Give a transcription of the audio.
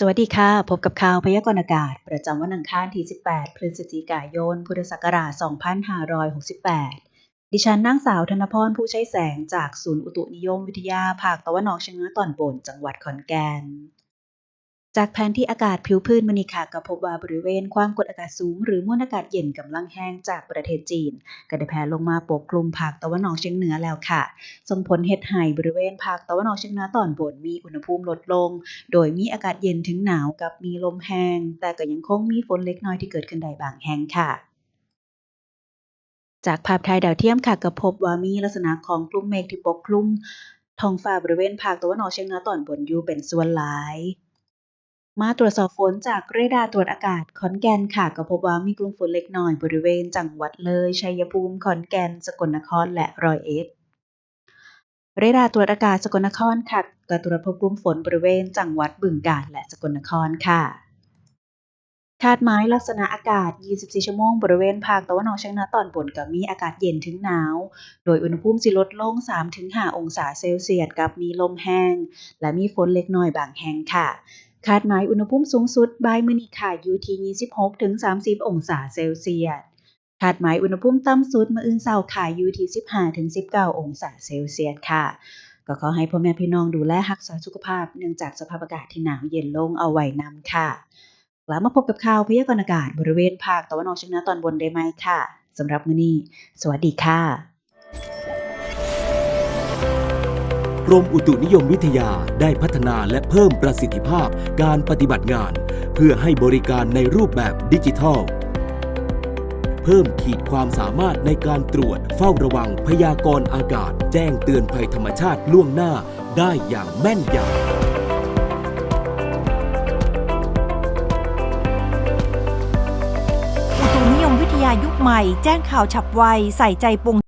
สวัสดีค่ะ พบกับข่าวพยากรณ์อากาศ ประจำวันอังคารที่ 18 พฤศจิกายน พุทธศักราช 2568 ดิฉันนางสาวธนพรผู้ใช้แสงจากศูนย์อุตุนิยมวิทยา ภาคตะวันออกเฉียงเหนือตอนบน จังหวัดขอนแก่น จากแผนที่อากาศผิวพื้นมณีค่ะก็พบว่าบริเวณความกดอากาศสูง หรือมวลอากาศเย็นกำลังแห้งจากประเทศจีนก็ได้แผ่ลงมาปกคลุมภาคตะวันออกเฉียงเหนือแล้วค่ะ ส่งผลเฮ็ดให้บริเวณภาคตะวันออกเฉียงเหนือตอนบนมีอุณหภูมิลดลง โดยมีอากาศเย็นถึงหนาวกับมีลมแห้งแต่ก็ยังคงมีฝนเล็กน้อยที่เกิดขึ้นได้บางแห่งค่ะจากภาพถ่ายดาวเทียมค่ะก็พบว่ามีลักษณะของกลุ่มเมฆที่ปกคลุมท้องฟ้าบริเวณภาคตะวันออกเฉียงเหนือตอนบนอยู่เป็นส่วนหลาย มาตรวจสอบฝนจากเรดาร์ตรวจอากาศขอนแก่นค่ะ ก็พบว่ามีกลุ่มฝนเล็กน้อยบริเวณจังหวัดเลย ชัยภูมิขอนแก่น สกลนครและร้อยเอ็ดเรดาร์ตรวจอากาศสกลนครค่ะก็ตรวจพบกลุ่มฝนบริเวณจังหวัดบึงกาฬและสกลนครค่ะคาดหมายลักษณะอากาศ 24 ชั่วโมง บริเวณภาคตะวันออกเฉียงเหนือตอนบนก็มีอากาศเย็นถึงหนาว โดยอุณหภูมิสิลดลง 3-5 องศาเซลเซียส กับมีลมแห้ง และมีฝนเล็กน้อยบางแห่งค่ะ คาดหมายอุณหภูมิสูงสุดบ่ายมื้อนี้ค่ะอยู่ที่26-30 องศาเซลเซียสคาดหมายอุณหภูมิต่ำสุดมื้ออื่นเช้าค่ะอยู่ที่15-19 องศาเซลเซียสค่ะ ก็ขอให้พ่อแม่พี่น้องดูแลรักษาสุขภาพเนื่องจากสภาพอากาศที่หนาวเย็นลงเอาไว้นำค่ะกลับมาพบกับข่าวพยากรณ์อากาศบริเวณภาคตะวันออกเฉียงเหนือตอนบนได้ไหมค่ะสำหรับมื้อนี้ สวัสดีค่ะ กรมอุตุนิยมวิทยาได้พัฒนาและเพิ่มประสิทธิภาพการปฏิบัติงาน เพื่อให้บริการในรูปแบบดิจิทัล เพิ่มขีดความสามารถในการตรวจเฝ้าระวังพยากรณ์อากาศ แจ้งเตือนภัยธรรมชาติล่วงหน้าได้อย่างแม่นยำอุตุนิยมวิทยายุคใหม่แจ้งข่าวฉับไว ใส่ใจปวง